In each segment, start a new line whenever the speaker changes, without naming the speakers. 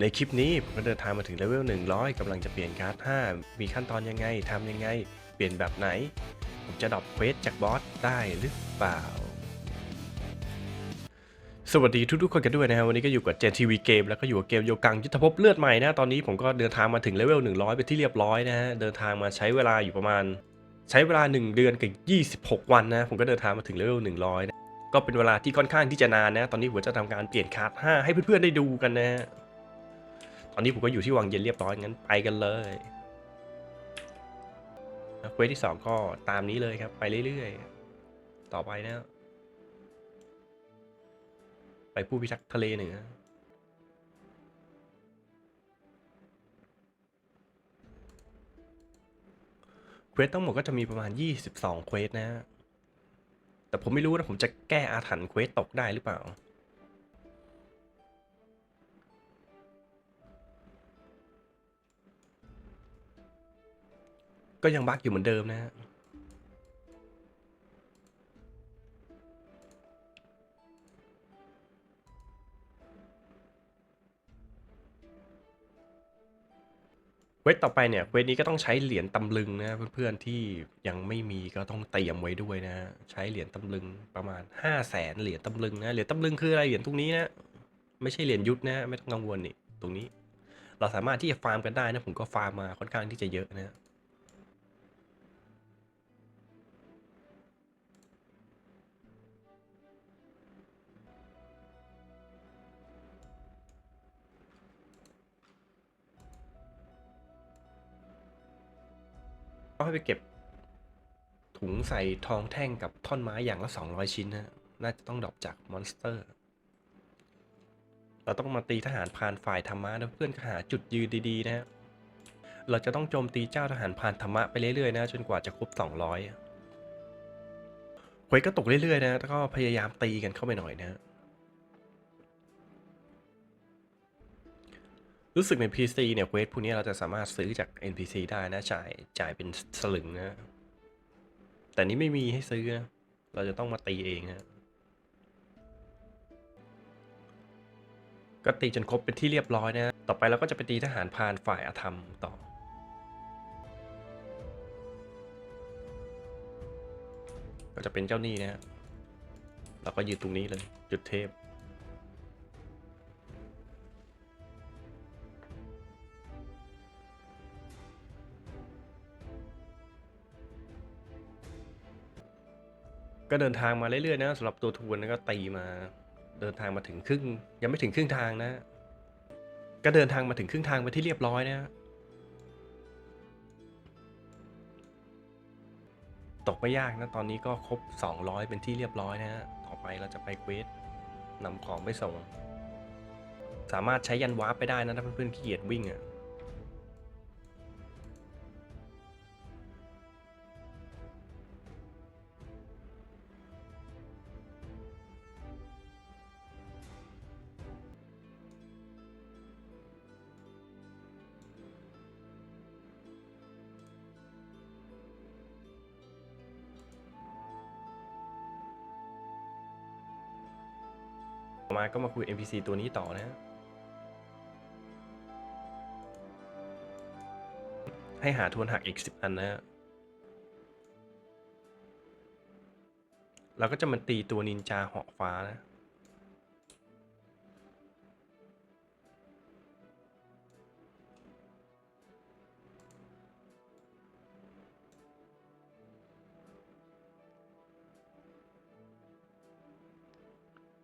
ในคลิปนี้ผมก็เดินทางมาถึงเลเวล100กำลังจะเปลี่ยนการ์ด 5 มีขั้นตอนยังไงทำยังไง เปลี่ยนแบบไหน ผมจะดรอปเควสจากบอสได้หรือเปล่า สวัสดีทุกๆคนกันด้วยนะฮะวันนี้ก็อยู่กับเจนทีวีเกมแล้วก็อยู่กับเกมโยกังยุทธภพเลือดใหม่นะตอนนี้ผมก็เดินทางมาถึงเลเวล100 ไปนที่เรียบร้อยนะฮะเดินทางมาใช้เวลาอยู่ประมาณ ใช้เวลา 1 เดือนกับ 26 วันนะผมก็เดินทางมาถึงเลเวล100นะก็เป็นเวลาที่ค่อนข้างที่จะนานนะ ตอนนี้ผมจะทำการเปลี่ยนคาร์ด5ให้เพื่อนๆได้ดูกันนะฮะ อนนี้ผมก็อยู่ที่วังเย็นเรียบร้อยงั้นไปกันเลยเควสที่2ก็ตามนี้เลยครับ ไปเรื่อยๆ ต่อไปนะ ไปผู้พิทักษ์ทะเลเหนือเควสทั้งหมดก็จะมีประมาณ 22 เควสนะฮะแต่ผมไม่รู้นะ ผมจะแก้อาถรรพ์เควสตกได้หรือเปล่า ก็ยังบั๊กอยู่เหมือนเดิมนะฮะเวสต่อไปเนี่ยเวสนี้ก็ต้องใช้เหรียญตำลึงนะเพื่อนๆที่ยังไม่มีก็ต้องเตรียมไว้ด้วยนะใช้เหรียญตำลึงประมาณ5 0 0แสนเหรียญตำลึงนะเหรียญตำลึงคืออะไรเหรียญตรงนี้นะไม่ใช่เหรียญยุทธนะไม่ต้องกังวลนี่ตรงนี้ เราสามารถที่จะฟาร์มกันได้นะผมก็ฟาร์มมาค่อนข้างที่จะเยอะนะ ให้ไปเก็บ ถุงใส่ทองแท่งกับท่อนไม้อย่างละ 200 ชิ้นนะน่าจะต้องดรอปจากมอนสเตอร์เราต้องมาตีทหารพานฝ่ายธรรมะนะเพื่อนก็หาจุดยืนดีๆนะฮะเราจะต้องโจมตีเจ้าทหารพานธรรมะไปเรื่อยๆนะจนกว่าจะครบ 200เควสก็ตกเรื่อยๆนะแล้วก็พยายามตีกันเข้าไปหน่อยนะ รู้สึกใน PC เนี่ยเควสพวกนี้เราจะสามารถซื้อจาก NPC ได้นะจ่ายจ่ายเป็นสลึงนะ แต่นี้ไม่มีให้ซื้อนะ เราจะต้องมาตีเองนะก็ตีจนครบเป็นที่เรียบร้อยนะ ต่อไปเราก็จะไปตีทหารพานฝ่ายอธรรมต่อ ก็จะเป็นเจ้าหนี้นะฮะเราก็ยืนตรงนี้เลย จุดเทพ ก็เดินทางมาเรื่อยๆนะสำหรับตัวทวนนะก็ตีมา เดินทางมาถึงครึ่ง ยังไม่ถึงครึ่งทางนะ ก็เดินทางมาถึงครึ่งทางไปที่เรียบร้อยนะตกไม่ยากนะ ตอนนี้ก็ครบ 200 เป็นที่เรียบร้อยนะฮะ ต่อไปเราจะไปเควสนำของไปส่ง สามารถใช้ยันวาร์ปไปได้นะ ถ้าเพื่อนๆขี้เกียจวิ่งอะ่ะ มาก็มาคุย NPC ตัวนี้ต่อนะฮะให้หาทวนหักอีก 10 อันนะฮะเราก็จะมาตีตัวนินจาเหาะฟ้านะ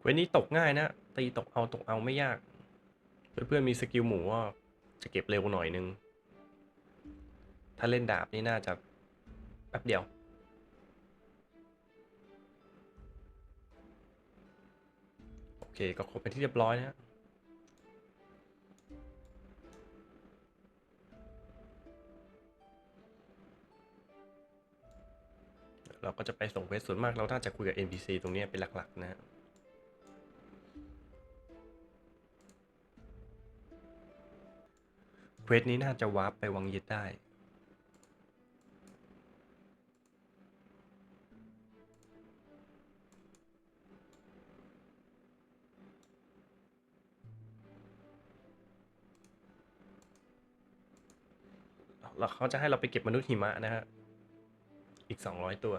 เวนนี้ตกง่ายนะ ตีตกเอาตกเอาไม่ยาก เพื่อนๆมีสกิลหมูก็จะเก็บเร็วหน่อยนึง ถ้าเล่นดาบนี่น่าจะแป๊บเดียว โอเคก็ครบเป็นที่เรียบร้อยนะเราก็จะไปส่งเวสส่วนมากเราน่าจะคุยกับ NPC ตรงนี้เป็นหลักๆนะ เควสนี้น่าจะวาร์ปไปวังยิดได้ เขาจะให้เราไปเก็บมนุษย์หิมะนะฮะ อีกสองร้อยตัว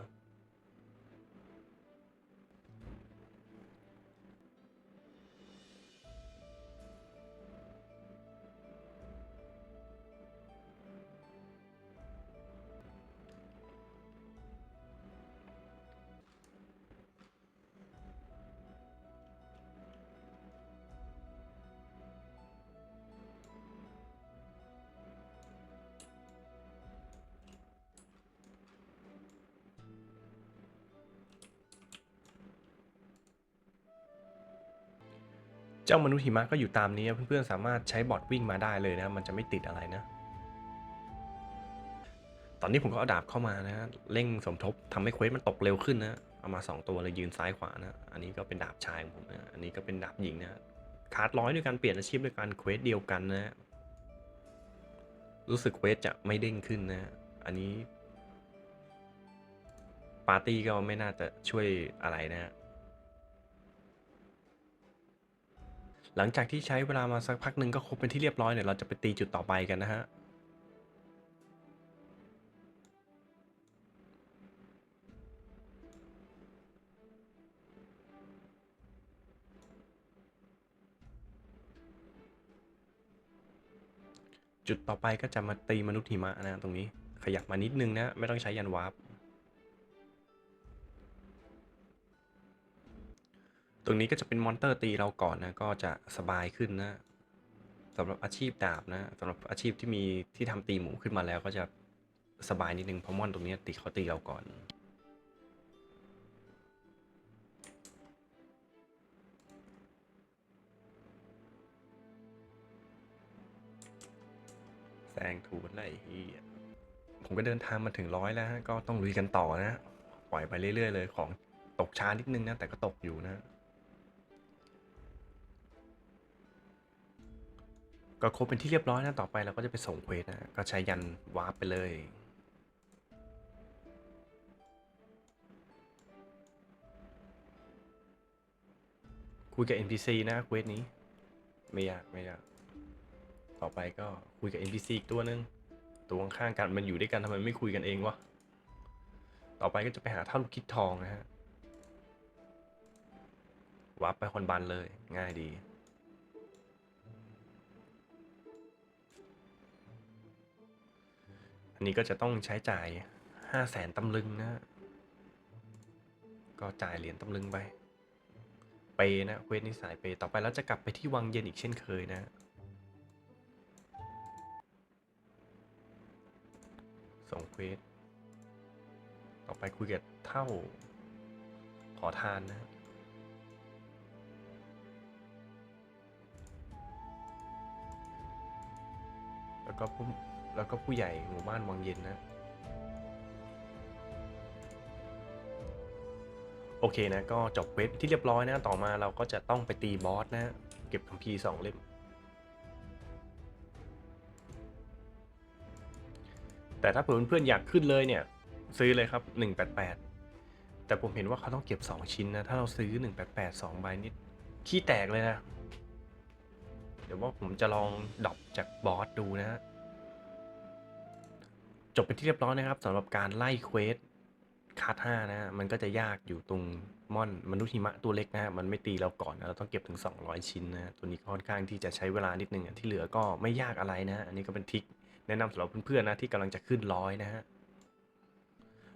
เจ้ามนุษย์หิมะก็อยู่ตามนี้เพื่อนๆสามารถใช้บอทวิ่งมาได้เลยนะ มันจะไม่ติดอะไรนะ ตอนนี้ผมก็เอาดาบเข้ามานะเร่งสมทบทำให้เควสมันตกเร็วขึ้นนะ เอามา 2 ตัวเลยยืนซ้ายขวานะ อันนี้ก็เป็นดาบชายของผมนะ อันนี้ก็เป็นดาบหญิงนะคาร์ดร้อยด้วยการเปลี่ยนอาชีพด้วยการเควสเดียวกันนะ รู้สึกเควสจะไม่เด้งขึ้นนะ อันนี้ปาร์ตี้ก็ไม่น่าจะช่วยอะไรนะ หลังจากที่ใช้เวลามาสักพักหนึ่งก็ครบเป็นที่เรียบร้อยเนี่ยเราจะไปตีจุดต่อไปกันนะฮะจุดต่อไปก็จะมาตีมนุษย์หิมะนะตรงนี้ขยับมานิดนึงนะ ไม่ต้องใช้ยันวาร์ป ตรงนี้ก็จะเป็นมอนเตอร์ตีเราก่อนนะ ก็จะสบายขึ้นนะสำหรับอาชีพดาบนะสำหรับอาชีพที่มีที่ทำตีหมูขึ้นมาแล้วก็จะสบายนิดนึงเพราะมอนตรงนี้ตีเขาตีเราก่อน แซงถูกไล่เฮียผมก็เดินทางมาถึงร้อยแล้วก็ต้องลุยกันต่อนะ ปล่อยไปเรื่อยๆเลยของตกช้านิดนึงนะ แต่ก็ตกอยู่นะ ก็ครบเป็นที่เรียบร้อยนะต่อไปเราก็จะไปส่งเควสนะก็ใช้ยันวาร์ปไปเลยคุยกับ NPC นะเควสนี้ ไม่ยากไม่ยาก ต่อไปก็คุยกับ NPC อีกตัวหนึง ตัวข้างๆกันมันอยู่ด้วยกันทำไมไม่คุยกันเองวะ ต่อไปก็จะไปหาเท่าลูกคิดทองนะฮะวับไปคนบันเลยง่ายดี อันนี้ก็จะต้องใช้จ่ายห้าแสนตำลึงนะ ก็จ่ายเหรียญตำลึงไปเปนะเควสนี้สายเปต่อไปแล้วจะกลับไปที่วังเย็นอีกเช่นเคยนะส่งเควส ต่อไปคุยกับเท่า ขอทานนะแล้วก็ผู้ แล้วก็ผู้ใหญ่หมู่บ้านวังเย็นนะ โอเคนะ ก็จบเว็บที่เรียบร้อยนะ ต่อมาเราก็จะต้องไปตีบอสนะ เก็บคัมภีร์สองเล่ม แต่ถ้าเพื่อนเพื่อนๆอยากขึ้นเลยเนี่ย ซื้อเลยครับ 188 แต่ผมเห็นว่าเขาต้องเก็บ 2 ชิ้นนะ ถ้าเราซื้อ 188 2ใบนิดขี้แตกเลยนะ เดี๋ยวว่าผมจะลองดรอปจากบอสดูนะฮะ จบเป็นที่เรียบร้อยนะครับสำหรับการไล่เควสคาร์ดห้านะฮะมันก็จะยากอยู่ตรงม่อนมนุษย์หิมะตัวเล็กนะฮะมันไม่ตีเราก่อนนะเราต้องเก็บถึง 200 ชิ้นนะตัวนี้ค่อนข้างที่จะใช้เวลานิดนึงอะที่เหลือก็ไม่ยากอะไรนะอันนี้ก็เป็นทิคแนะนำสำหรับเพื่อนๆนะที่กำลังจะขึ้นร้อยนะฮะ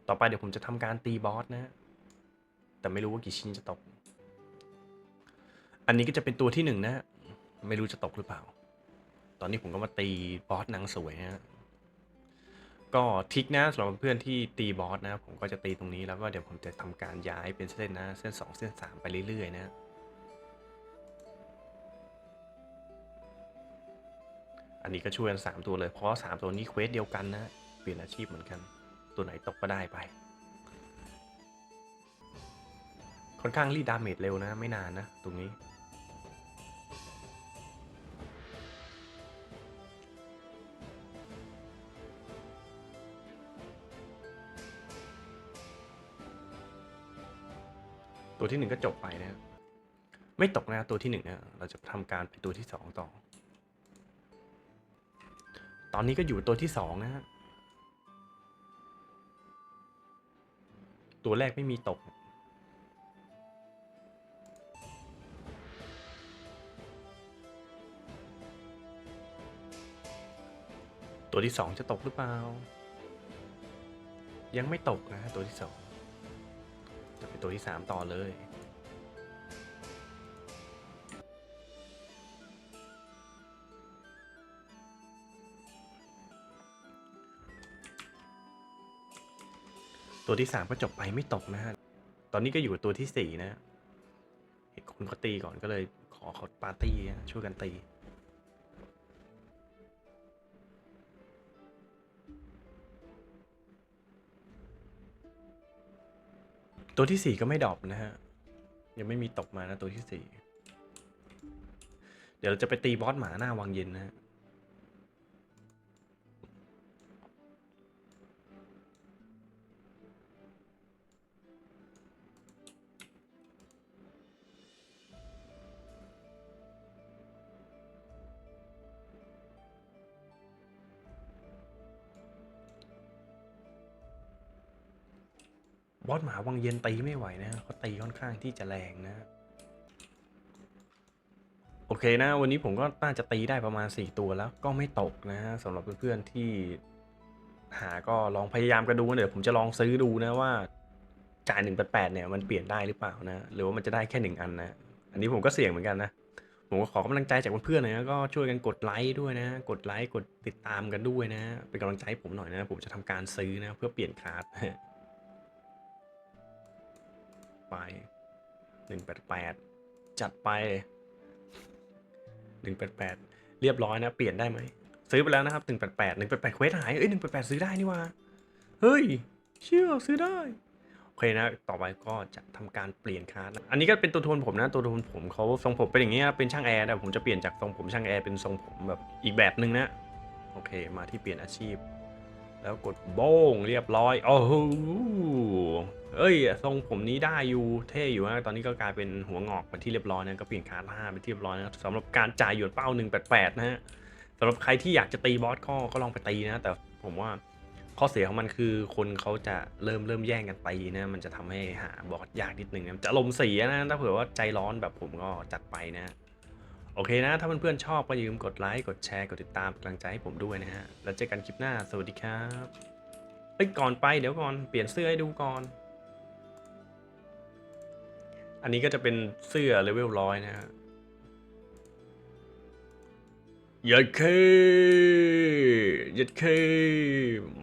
ต่อไปเดี๋ยวผมจะทำการตีบอสนะฮะแต่ไม่รู้ว่ากี่ชิ้นจะตก อันนี้ก็จะเป็นตัวที่หนึ่งนะฮะไม่รู้จะตกหรือเปล่า ตอนนี้ผมก็มาตีบอสนางสวยนะฮะ ก็ทิกนะสำหรับเพื่อนที่ตีบอสนะผมก็จะตีตรงนี้แล้วก็เดี๋ยวผมจะทำการย้ายเป็นเส้นนะ เส้น 2 เส้น 3 ไปเรื่อย ๆ นะ อันนี้ก็ช่วยกัน3ตัวเลยเพราะ 3 ตัวนี้เควสเดียวกันนะ เปลี่ยนอาชีพเหมือนกัน ตัวไหนตกก็ได้ไป ค่อนข้างรีดดาเมจเร็วนะ ไม่นานนะ ตรงนี้ ตัวที่หนึ่งก็จบไปนะไม่ตกนะตัวที่หนึ่งเนะเราจะทำการไปตัวที่สองต่อ ตอนนี้ก็อยู่ตัวที่สองนะฮะตัวแรกไม่มีตก ตัวที่สองจะตกหรือเปล่า ยังไม่ตกนะตัวที่สอง จะเป็นตัวที่สามต่อเลย ตัวที่สามก็จบไปไม่ตกนะฮะ ตอนนี้ก็อยู่ตัวที่สี่นะ เห็นคนเขาตีก่อนก็เลยขอเขาปาร์ตี้ช่วยกันตี ตัวที่สี่ก็ไม่ดรอปนะฮะ ยังไม่มีตกมานะตัวที่สี่ เดี๋ยวเราจะไปตีบอสหมาหน้าวังเย็นนะฮะ บอสหมาวังเย็นตีไม่ไหวนะเขาตีค่อนข้างที่จะแรงนะ โอเคนะ วันนี้ผมก็น่าจะตีได้ประมาณ 4 ตัวแล้วก็ไม่ตกนะสำหรับเพื่อนๆที่หาก็ลองพยายามกันดูนะเดี๋ยวผมจะลองซื้อดูนะว่าจ่ายหนึ่งแปดเนี่ยมันเปลี่ยนได้หรือเปล่านะ หรือว่ามันจะได้แค่หนึ่งอันนะ อันนี้ผมก็เสี่ยงเหมือนกันนะ ผมก็ขอกำลังใจจากเพื่อนๆหน่อยนะก็ช่วยกันกดไลค์ด้วยนะ กดไลค์กดติดตามกันด้วยนะ เป็นกำลังใจให้ผมหน่อยนะ ผมจะทำการซื้อนะเพื่อเปลี่ยนคาร์ด ไปหนึ่งแปดแปดจัดไปหนึ่งแปดแปดเรียบร้อยนะ เปลี่ยนได้ไหม ซื้อไปแล้วนะครับหนึ่งแปดแปดหนึ่งแปดแปดเควสหายเอ้ยหนึ่งแปดแปดซื้อได้นี่ว่า เฮ้ย เชื่อซื้อได้ โอเคนะ ต่อไปก็จะทำการเปลี่ยนคาร์ดอันนี้ก็เป็นตัวโทนผมนะ ตัวโทนผมเขาทรงผมเป็นอย่างนี้นะเป็นช่างแอร์แต่ผมจะเปลี่ยนจากทรงผมช่างแอร์เป็นทรงผมแบบอีกแบบหนึ่งนะ โอเค มาที่เปลี่ยนอาชีพ แล้วกดโบ้งเรียบร้อย โอ้โหเอ้ยทรงผมนี้ได้อยู่เท่อยู่นะตอนนี้ก็กลายเป็นหัวงอกเป็นที่เรียบร้อยนะก็เปลี่ยนคาร์ห้าเป็นที่เรียบร้อยนะสำหรับการจ่ายหยวนเป้า188นะฮะสำหรับใครที่อยากจะตีบอสก็ก็ลองไปตีนะ แต่ผมว่าข้อเสียของมันคือคนเขาจะเริ่มเริ่มแย่งกันตีนะมันจะทำให้หาบอสยากนิดนึงนะจะลมเสียนะถ้าเผื่อว่าใจร้อนแบบผมก็จัดไปนะ โอเคนะ ถ้าเพื่อนๆชอบก็อย่าลืมกดไลค์ กดแชร์ กดติดตามกำลังใจให้ผมด้วยนะฮะ แล้วเจอกันคลิปหน้า สวัสดีครับเอ้ยก่อนไปเดี๋ยวก่อน เปลี่ยนเสื้อให้ดูก่อน อันนี้ก็จะเป็นเสื้อเลเวลร้อยนะฮะยัดเคยัดเค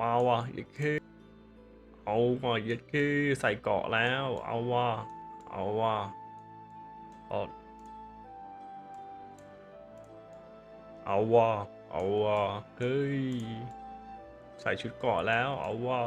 มาวะยัดเคเอาว่ะยัดเคใส่เกาะแล้ว เอาว่ะเอาว่ะเอ เอาวะเอาวะเฮ้ย ใส่ชุดเกาะแล้ว เอาวะ